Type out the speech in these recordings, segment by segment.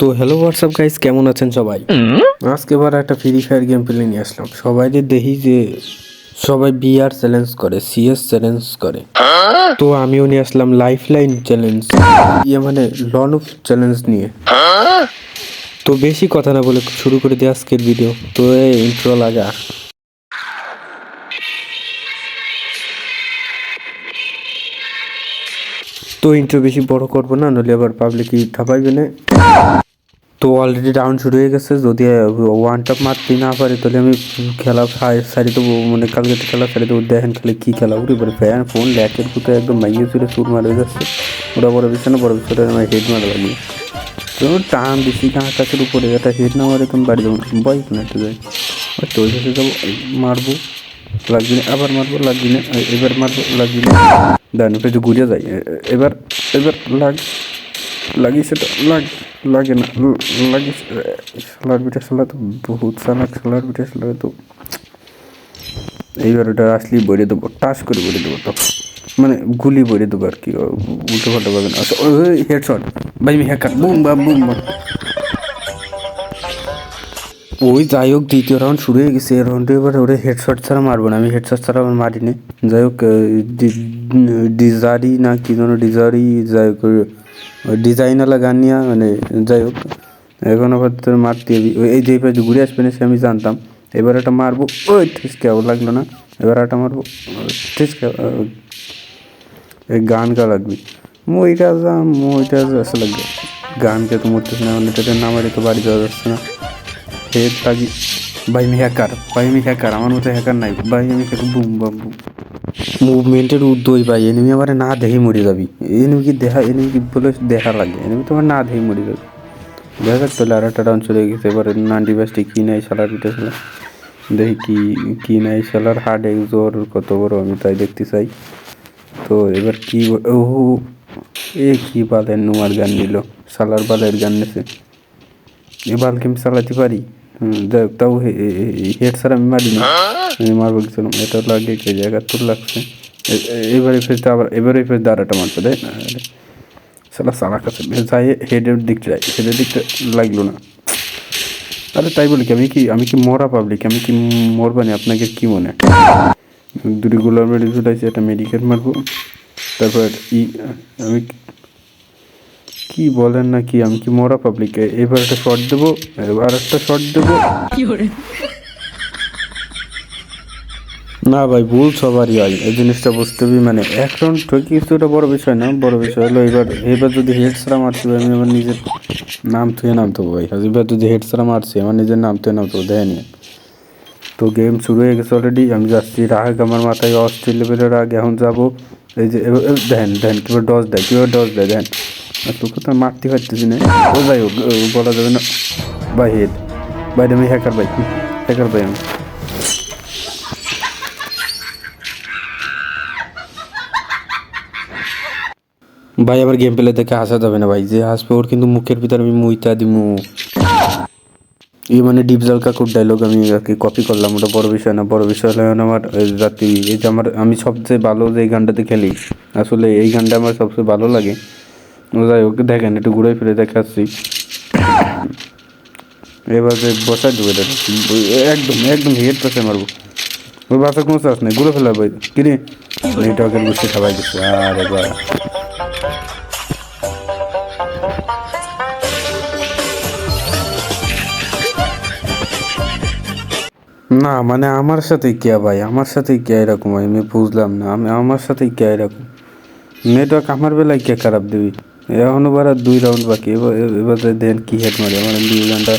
তো hello WhatsApp guys কেমন আছেন সবাই? আজকে এবার একটা ফ্রি ফায়ার গেম প্লে নিয়ে আসলাম। সবাই যে দেখি যে সবাই বিআর চ্যালেঞ্জ করে সিএস চ্যালেঞ্জ করে। তো আমিও নিয়ে আসলাম লাইফ লাইন চ্যালেঞ্জ ইয়ে মানে লন অফ চ্যালেঞ্জ নিয়ে। তো বেশি কথা না বলে শুরু করে দিই আজকের ভিডিও তো এই ইন্ট্রো লাগা। তো ইন্ট্রো বেশি বড় করব না নইলে আবার পাবলিক ঠাপাইবে না। তো অলরেডি রাউন্ড শুরু হয়ে গেছে। যদি ওয়ান টপ মারতে না পারি, তাহলে আমি খেলা সারি দেবো মানে কালকে খেলা সারি দেবো দেখেন খেলে কী খেলা। উঠে এবার ফ্যান ফোন ল্যাকের পুতো একদম মাইয়ে চুরে সুর মারা যাচ্ছে। ওরা বড় বিষয় না বড় বিষয়টা আমার হেড মারা লাগে। তো টান বেশি কাঁচ কাছের উপরে এটা হেড না মারে তুমি বাড়ি যাব বাইক না একটু যাই। তো ওই যাব মারবো। লাগবি না, আবার মারবো, লাগবি না এবার মারবো, লাগবি না। ওটা একটু ঘুরে যাই। এবার এবার লাগ লাগি সেটা লাগ না লাগিছে লাগি সালার পিঠা সালা তো বহুত চানা সালার পিঠা সালা তো এইবার ওটা আসলেই দেবো কৰি করে বইরে দেবো তো। মানে গুলি বইরে দেবো আর কি উল্টো পাল্টা পাবে না। আচ্ছা হেডশট ভাই হ্যাকার বুম বা বুম বা ওই যাই হোক, দ্বিতীয় রাউন্ড শুরু হয়ে গেছে। এই রাউন্ডে এবার ওরে হেডশট ছাড়া মারবো না। আমি হেডশট ছাড়া আমার মারিনি। যাই হোক ডিজারি না কি যেন ডিজারি, যাই হোক ডিজাইনওয়ালা গান নিয়ে মানে যাই হোক, এখন আবার তোর মারতে এই যে যে ঘুরে আসবে না, সে আমি জানতাম। এবার একটা মারবো। ওই ঠিসকে লাগল না। এবার একটা মারবো। ঠিসকে গান গা লাগবে। মইটা যা মইটা যা, আসলে গানকে তো মরতেছে না মানে না মারি তো বাড়ি যাওয়া যাচ্ছে না। হেড লাগি ভাই আমি হ্যাকার ভাই আমি হ্যাকার আমার মতো হ্যাকার নাই। ভাই আমি বুম, বাম, বুম। মুভমেন্টের উদ্দই ভাই এনিমি আমার না দেখে মরে যাবি। এনিমি কি দেখা এনিমি কি বলে দেখা লাগে? এনিমি তোমার না দেখে মরে যাবি। দেখা যাক তাহলে আর ডাউন চলে গেছে। এবারে নাইনটি বাসটি কি নাই সালার পিঠে সালা দেখি কি কি নাই সালার হার্ড এক্সোর কত বড়, আমি তাই দেখতে চাই। তো এবার কি ও এ কি বালের নুমার গান নিল সালার বালের গান নেছে এ বালকে আমি চালাতে পারি যাই হোক, তাও হেড স্যার আমি মারি না আমি মারবো গেছিলাম এটা লাগে কে জায়গা তোর লাগছে এবারে ফের আবার এবারে ফের দাঁড়াটা মারছে তাই না সালা সালা কাছে যাই হেডের দিকটা যাই হেডের দিকটা লাগল না আরে তাই বলি কি আমি কি আমি কি মরা পাবলিক আমি কি মরবানি আপনাকে কি মনে দুটি গোলাপ মেডিকেল চুলাইছে একটা মেডিকেল মারবো তারপর ই আমি কি বলেন না কি? আমি কি মরা পাবলিক এবার একটা শর্ট দেবো এবার একটা শর্ট দেবো। না ভাই ভুল সবারই হয়। এই জিনিসটা বুঝতে হবে। মানে এক রাউন্ড কিছুটা বড় বিষয় না বড় বিষয় হলো এবার এবার যদি হেড ছাড়া মারছি ভাই, আমি আমার নিজের নাম থুয়ে নামতে ভাই। এবার যদি হেড ছাড়া মারছি আমার নিজের নাম থুয়ে নামতে দেয় নিয়ে তো গেম শুরু হয়ে গেছে অলরেডি আমি যাচ্ছি রাগ আমার মাথায় অস্থির লেভেলের রাগ এখন যাব। এই যে দেন দেখেন কীভাবে ডজ দেয় কীভাবে ডজ দেয় দেখেন তোকে তো মারতে পারতেছি না। ও হোক বলা যাবে না। বাই হেড। বাই আমি হ্যাকার ভাই হ্যাকার ভাই আমি। ভাই, আবার গেম প্লে দেখে হাসা যাবে না ভাই। যে হাসবে, ওর কিন্তু মুখের ভিতরে আমি মুইতা দিমু। এই মানে ডিপজল কাকুর ডায়লগ আমি আর কি কপি করলাম। ওটা বড় বিষয় না, বড় বিষয় হলো আমার রাত্রি এই যে আমার, আমি সবচেয়ে ভালো যে এই গানটাতে খেলি, আসলে এই গানটা আমার সবচেয়ে ভালো লাগে। যাই হোক, দেখেন, একটু ঘুরে ফিরে দেখাচ্ছি। এবার যে বসাই দেবো একদম একদম হেড পাশে মারবো। ওই বাসা কোনো চাষ নেই, ঘুরে ফেলা বই কিনে নেটওয়ার্কের বুঝতে খাবাই দিচ্ছে, আরে বা না মানে আমার সাথেই কে ভাই? আমার সাথেই কে এরকম আমি বুঝলাম না, আমি আমার সাথেই কে এরকম? নেটওয়ার্ক আমার বেলায় কে খারাপ দিবি? এখনও বার দুই রাউন্ড বাকি। এবার এবার দেন কি হেড মারে, আমার দুই ঘণ্টা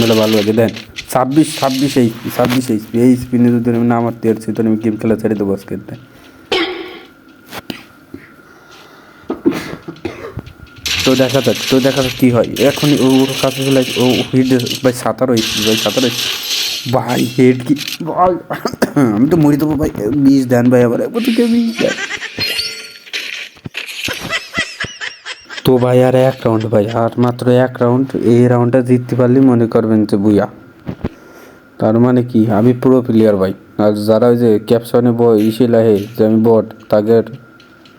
মেলা ভালো আছে দেন, ছাব্বিশ ছাব্বিশ এই, ছাব্বিশ এইচপি এই স্পিনে যদি আমি না মারতে পারছি তাহলে আমি গেম খেলা ছেড়ে দেবো আজকে। তো দেখা যাক, তো দেখা যাক কী হয়। এখন ও কাছে চলে ও হিট ভাই সাঁতার হয়েছে ভাই সাঁতার হয়েছে ভাই হেড কি, ভাই। আমি তো মরি দেবো ভাই। বিষ দেন, ভাই, আবার একবার তো কেউ বিষ দেন তো ভাই আর এক রাউন্ড ভাই, আর মাত্র এক রাউন্ড এই রাউন্ডটা জিততে পারলে মনে করবেন যে বুয়া তার মানে কি? আমি পুরো প্লেয়ার ভাই। আর যারা ওই যে ক্যাপশনে বই ইসে লাহে যে আমি বট তাকে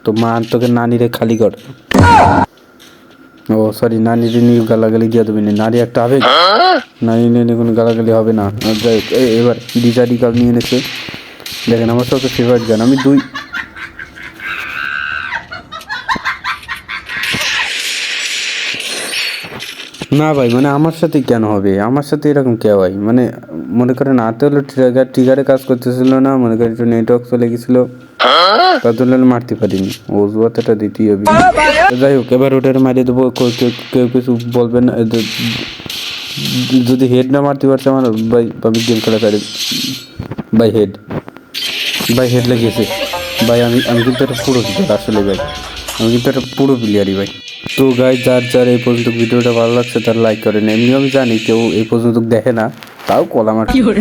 তো মা তোকে নানিরে খালি কর। ও সরি নারী নিয়ে গালাগালি দিয়ে দেবেন নারী একটা আবেগ। নানি নিয়ে কোনো গালাগালি হবে না। যাই এবার ডিজারি কাপ নিয়ে এনেছে। দেখেন আমার সবচেয়ে ফেভারিট গান আমি দুই না ভাই মানে আমার সাথে কেন হবে? আমার সাথে এরকম কে ভাই? মানে মনে করেন আতে হলো ট্রিগার ট্রিগারে কাজ করতেছিল না মনে করেন একটু নেটওয়ার্ক চলে গেছিল। তার জন্য মারতে পারিনি। অজুহাতটা দিতেই হবে। যাই হোক এবার ওটার মারিয়ে দেবো। কেউ কিছু বলবেন না, যদি হেড না মারতে পারছে আমার ভাই আমি গেম খেলা পারি বাই হেড বাই হেড লেগেছে। ভাই আমি আমি কিন্তু একটা পুরো প্লেয়ার আসলে ভাই। আমি কিন্তু একটা পুরো প্লেয়ারই ভাই। তো গাই যার যার এই পর্যন্ত ভিডিওটা ভালো লাগছে, তার লাইক করেন এমনি আমি জানি কেউ এই পর্যন্ত দেখে না, তাও কলামার কি আমার